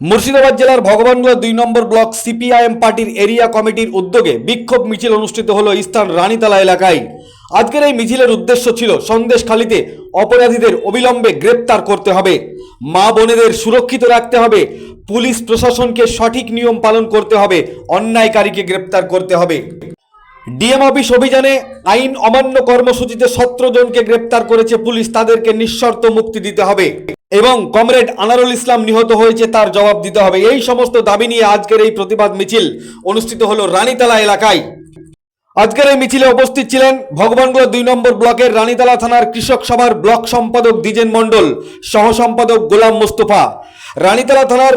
মুর্শিদাবাদ জেলার ভগবানগোলা দুই নম্বর ব্লক সিপিআইএম পার্টির এরিয়া কমিটির উদ্যোগে বিক্ষোভ মিছিল অনুষ্ঠিত হলো স্থান রানীতলা এলাকায়। আজকের এই মিছিলের উদ্দেশ্য ছিল সন্দেশখালিতে অপরাধীদের অবিলম্বে গ্রেপ্তার করতে হবে। মা বোনেদের সুরক্ষিত রাখতে হবে। পুলিশ প্রশাসনকে সঠিক নিয়ম পালন করতে হবে। অন্যায়কারীকে গ্রেপ্তার করতে হবে। ডিএম অফিস অভিযানে আইন অমান্য কর্মসূচিতে সতেরো জনকে গ্রেপ্তার করেছে পুলিশ। তাদেরকে নিঃশর্ত মুক্তি দিতে হবে। এবং কমরেড আনারুল ইসলাম নিহত হয়েছে, তার জবাব দিতে হবে। এই সমস্ত দাবি নিয়ে আজকের এই প্রতিবাদ মিছিল অনুষ্ঠিত হলো রানীতলা এলাকায়। আজকের এই মিছিলে উপস্থিত ছিলেন ভগবানগোলা দুই নম্বর ব্লকের রানীতলা থানার কৃষক সভার ব্লক সম্পাদক দ্বিজেন মণ্ডল সহ সম্পাদক গোলাম মুস্তফা, রানীতলা থানার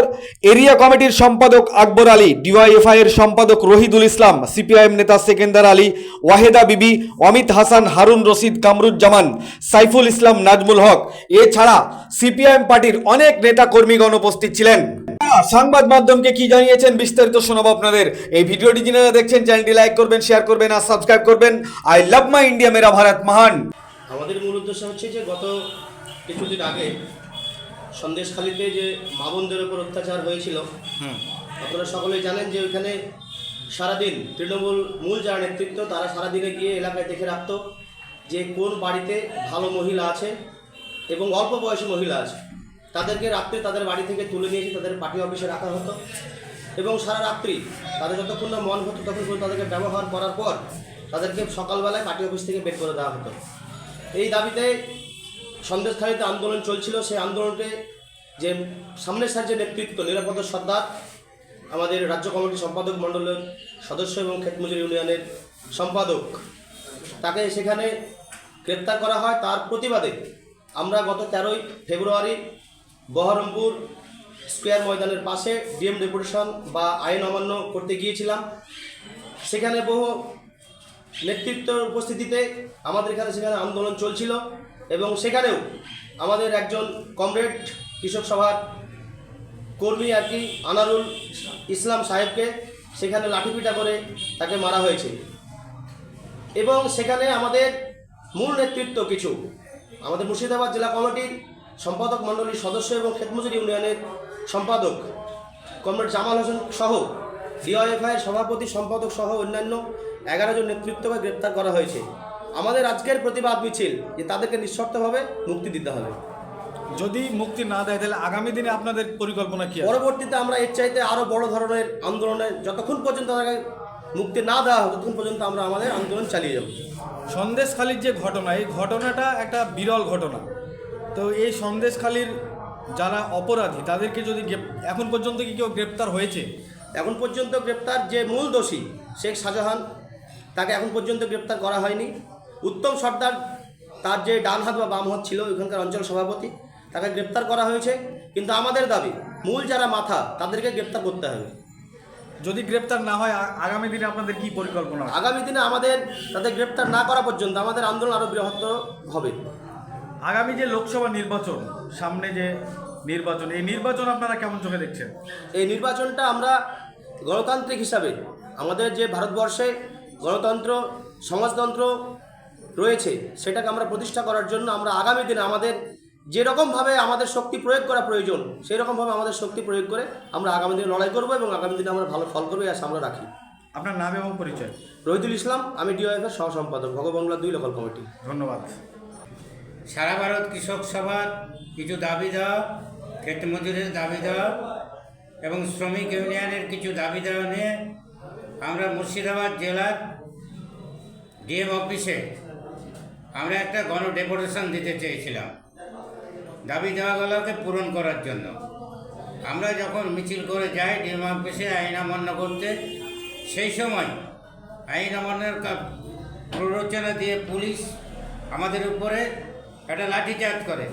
এরিয়া কমিটির সম্পাদক আকবর আলী, ডিওয়াইএফআই এর সম্পাদক রহিদুল ইসলাম, সিপিআইএম নেতা সেকেন্দার আলী, ওয়াহেদা বিবি, অমিত হাসান, হারুন রশিদ, কামরুজ্জামান, সাইফুল ইসলাম, নাজমুল হক। এছাড়া সিপিআইএম পার্টির অনেক নেতা কর্মীগণ উপস্থিত ছিলেন। সংবাদ মাধ্যমকে কি জানিয়েছেন বিস্তারিত শোনাবো আপনাদের। এই ভিডিওটি যিনারা দেখছেন চ্যানেলটি লাইক করবেন শেয়ার করবেন আর সাবস্ক্রাইব করবেন। আই লাভ মাই ইন্ডিয়া মেরা ভারত মহান। আমাদের মূল উদ্দেশ্য হচ্ছে যে গত কিছুদিন আগে সন্দেশখালিতে যে মা বোনদের উপর অত্যাচার হয়েছিল আপনারা সকলেই জানেন যে ওইখানে সারাদিন তৃণমূল মূল যারা নেতৃত্ব তারা সারাদিনে গিয়ে এলাকায় দেখে রাখতো যে কোন বাড়িতে ভালো মহিলা আছে এবং অল্প বয়সী মহিলা আছে। তাদেরকে রাত্রে তাদের বাড়ি থেকে তুলে নিয়ে এসে তাদের পার্টি অফিসে রাখা হতো। এবং সারা রাত্রি তাদের যতক্ষণ না মন হতো, ততক্ষণ তাদেরকে ব্যবহার করার পর তাদেরকে সকালবেলায় পার্টি অফিস থেকে বের করে দেওয়া হতো। এই দাবিতে সন্দেশখালীতে আন্দোলন চলছিল। সেই আন্দোলনকে যে সামনের সার যে নেতৃত্ব নিরাপদ সর্দার, আমাদের রাজ্য কমিটি সম্পাদক মণ্ডলের সদস্য এবং ক্ষেতমজুর ইউনিয়নের সম্পাদক, তাকে সেখানে গ্রেপ্তার করা হয়। তার প্রতিবাদে আমরা গত তেরোই ফেব্রুয়ারি বহরমপুর স্কোয়ার ময়দানের পাশে ডিএম ডেপুটেশন বা আইন অমান্য করতে গিয়েছিলাম। সেখানে বহু নেতৃত্বের উপস্থিতিতে আমাদের এখানে সেখানে আন্দোলন চলছিল এবং সেখানেও আমাদের একজন কমরেড কৃষক সভার কর্মী আর কি আনারুল ইসলাম সাহেবকে সেখানে লাঠিপিটা করে তাকে মারা হয়েছে। এবং সেখানে আমাদের মূল নেতৃত্ব কিছু, আমাদের মুর্শিদাবাদ জেলা কমিটির সম্পাদক মণ্ডলীর সদস্য এবং খেতমজুর ইউনিয়নের সম্পাদক কমরেড জামাল হোসেন সহ ডিওএফআই এর সভাপতি সম্পাদক সহ অন্যান্য এগারো জন নেতৃত্বকে গ্রেপ্তার করা হয়েছে। আমাদের আজকের প্রতিবাদ মিছিল যে তাদেরকে নিঃশর্তভাবে মুক্তি দিতে হবে। যদি মুক্তি না দেয় তাহলে আগামী দিনে আপনাদের পরিকল্পনা কি পরবর্তীতে আমরা এর চাইতে আরও বড় ধরনের আন্দোলনে যতক্ষণ পর্যন্ত তাদেরকে মুক্তি না দেওয়া হবে ততক্ষণ পর্যন্ত আমরা আমাদের আন্দোলন চালিয়ে যাব। সন্দেশখালির যে ঘটনা এই ঘটনাটা একটা বিরল ঘটনা। তো এই সন্দেশখালির যারা অপরাধী তাদেরকে যদি এখন পর্যন্ত কি কেউ গ্রেপ্তার হয়েছে? এখন পর্যন্ত গ্রেপ্তার যে মূল দোষী শেখ শাহজাহান তাকে এখন পর্যন্ত গ্রেপ্তার করা হয়নি। উত্তম সর্দার তার যে ডান হাত বা বাম হাত ছিল ওখানকার অঞ্চল সভাপতি তাকে গ্রেপ্তার করা হয়েছে। কিন্তু আমাদের দাবি মূল যারা মাথা তাদেরকে গ্রেপ্তার করতে হবে। যদি গ্রেপ্তার না হয় আগামী দিনে আপনাদের কি পরিকল্পনা? আগামী দিনে আমাদের তাদের গ্রেপ্তার না করা পর্যন্ত আমাদের আন্দোলন আরও বৃহত্তর হবে। আগামী যে লোকসভা নির্বাচন সামনে যে নির্বাচন এই নির্বাচন আপনারা কেমন চোখে দেখছেন? এই নির্বাচনটা আমরা গণতান্ত্রিক হিসাবে আমাদের যে ভারতবর্ষে গণতন্ত্র সমাজতন্ত্র রয়েছে সেটাকে আমরা প্রতিষ্ঠা করার জন্য আমরা আগামী দিনে আমাদের যেরকমভাবে আমাদের শক্তি প্রয়োগ করা প্রয়োজন সেই রকমভাবে আমাদের শক্তি প্রয়োগ করে আমরা আগামী দিনে লড়াই করব এবং আগামী দিনে আমরা ভালো ফল করব আশা আমরা রাখি। আপনার নাম এবং পরিচয়? রহিদুল ইসলাম আমি ডিওএফের সহ সম্পাদক ভগবাংলা দুই লোকাল কমিটি ধন্যবাদ। সারা ভারত কৃষক সভার কিছু দাবি দেওয়া, ক্ষেত মজুরের দাবি দেওয়া এবং শ্রমিক ইউনিয়নের কিছু দাবি দেওয়া নিয়ে আমরা মুর্শিদাবাদ জেলার ডিএম অফিসে আমরা একটা গণ ডেপুটেশন দিতে চেয়েছিলাম। দাবি দেওয়াগুলোকে পূরণ করার জন্য। আমরা যখন মিছিল করে যাই ডিএম অফিসে আইন অমান্য করতে, সেই সময় আইন অমান্যের প্ররোচনা দিয়ে পুলিশ আমাদের উপরে একটা লাঠিচার্জ করে।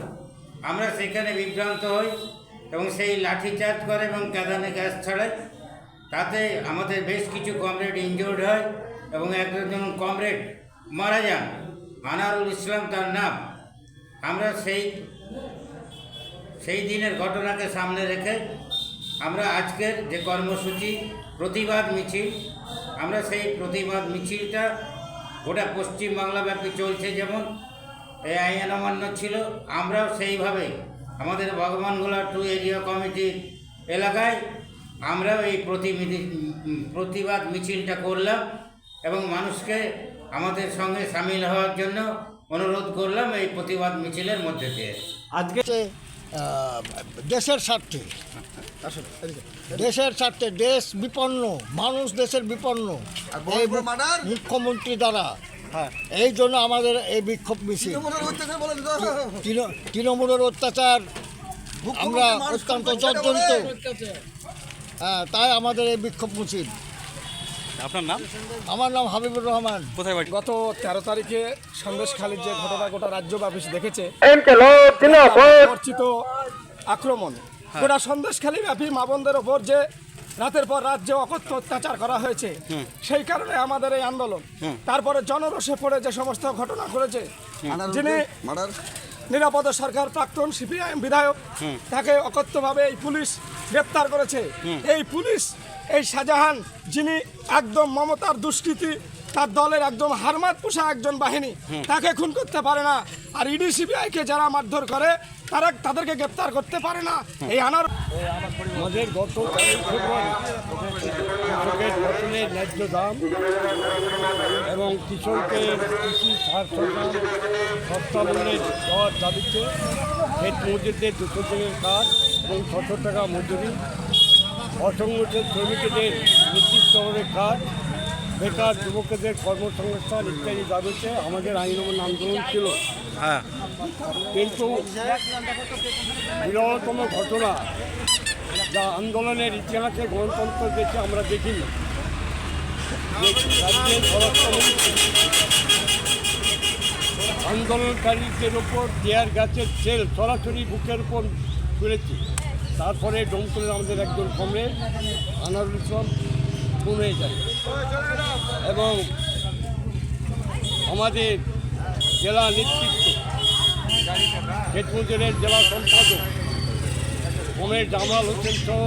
আমরা সেখানে বিভ্রান্ত হই এবং সেই লাঠিচার্জ করে এবং কাঁদানে গ্যাস ছাড়ে তাতে আমাদের বেশ কিছু কমরেড ইনজোর্ড হয় এবং একজন কমরেড মারা যান, আনারুল ইসলাম তার নাম। আমরা সেই সেই দিনের ঘটনাকে সামনে রেখে আমরা আজকের যে কর্মসূচি, প্রতিবাদ মিছিল, আমরা সেই প্রতিবাদ মিছিলটা গোটা পশ্চিমবাংলাব্যাপী চলছে যেমন। এই আইন অমান্য ছিল। আমরাও সেইভাবে আমাদের ভগবানগোলা টু এরিয়া কমিটির এলাকায় আমরাও এই প্রতিনিধি প্রতিবাদ মিছিলটা করলাম এবং মানুষকে আমাদের সঙ্গে সামিল হওয়ার জন্য অনুরোধ করলাম এই প্রতিবাদ মিছিলের মধ্যে দিয়ে। আজকে দেশের স্বার্থে দেশের স্বার্থে দেশ বিপন্ন মানুষ দেশের বিপন্ন। মুখ্যমন্ত্রী দ্বারা এই জন্য আমাদের এই বিক্ষোভ মিছিল। তৃণমূলের অত্যাচার আমরা অত্যন্ত জর্জরিত। হ্যাঁ তাই আমাদের এই বিক্ষোভ মিছিল। আপনার নাম? আমার নাম হাবিবুর রহমান। কোথায় বাড়ি? গত তেরো তারিখে সন্দেশখালীর যে ঘটনা গোটা রাজ্যব্যাপী দেখেছে পরিচিত আক্রমণ। গোটা সন্দেশখালী ব্যাপী মা বোনদের ওপর যে রাতের পর রাত যে অকথ্য অত্যাচার করা হয়েছে সেই কারণে আমাদের এই আন্দোলন। তারপরে জনরসে পড়ে যে সমস্ত ঘটনা ঘটেছে যিনি নিরাপদ সরকার প্রাক্তন সিপিআইএম বিধায়ক তাকে অকথ্যভাবে এই পুলিশ গ্রেপ্তার করেছে। এই পুলিশ এই শাহজাহান যিনি একদম মমতার দুষ্কৃতি তার দলের একদম হারমাত পোষা একজন বাহিনী। তাকে খুন করতে পারে না। আর ইডি সিবিআইকে যারা মারধর করে তারা তাদেরকে গ্রেপ্তার করতে পারে না। এই আনার আমাদের গত ফসলের ন্যায্য দাম এবং কৃষকের কৃষি সার দেওয়ার দাবিতে ক্ষেত মজুরদের দুশো দিনের কাজ এবং ছশো টাকা মজুরি। অসংগঠিত শ্রমিকদের নির্দিষ্ট ধরনের কাজ বেকার যুবকদের কর্মসংস্থান ইত্যাদি দাবিতে আমাদের আইন আন্দোলন ছিল। হ্যাঁ। কিন্তু বিরলতম ঘটনা যা আন্দোলনের ইতিহাসে গণতন্ত্র দেশে আমরা দেখিনি। যে রাজ্যের স্বরাষ্ট্রমন্ত্রী আন্দোলনকারীদের ওপর টিয়ার গাছের সেল সরাসরি বুকের উপর তুলেছি তারপরে ডোমকলের আমাদের একজন কমরেড আনারুল ইসলাম খুন হয়ে যায়। এবং আমাদের জেলা নেতৃত্ব ক্ষেতমজুরের জেলা সম্পাদক ওমের জামাল হোসেন সহ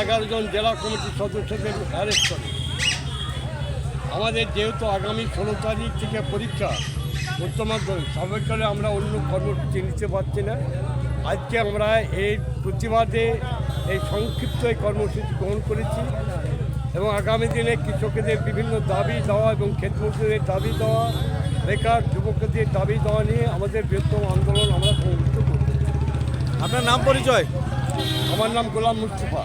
এগারো জন জেলা কমিটির সদস্যদের অ্যারেস্ট করে। আমাদের যেহেতু আগামী ষোলো তারিখ থেকে পরীক্ষা উচ্চ মাধ্যমিক আমরা অন্য কর্মসূচি নিতে পারছি না। আজকে আমরা এই প্রতিবাদে এই সংক্ষিপ্ত এই কর্মসূচি গ্রহণ করেছি এবং আগামী দিনে কৃষকদের বিভিন্ন দাবি দেওয়া এবং ক্ষেতমজুরের দাবি দেওয়া বেকার যুবকদের দাবি দেওয়া নিয়ে আমাদের বৃহত্তম আন্দোলন আমরা সংযুক্ত করব। আপনার নাম পরিচয়? আমার নাম গোলাম মুস্তফা।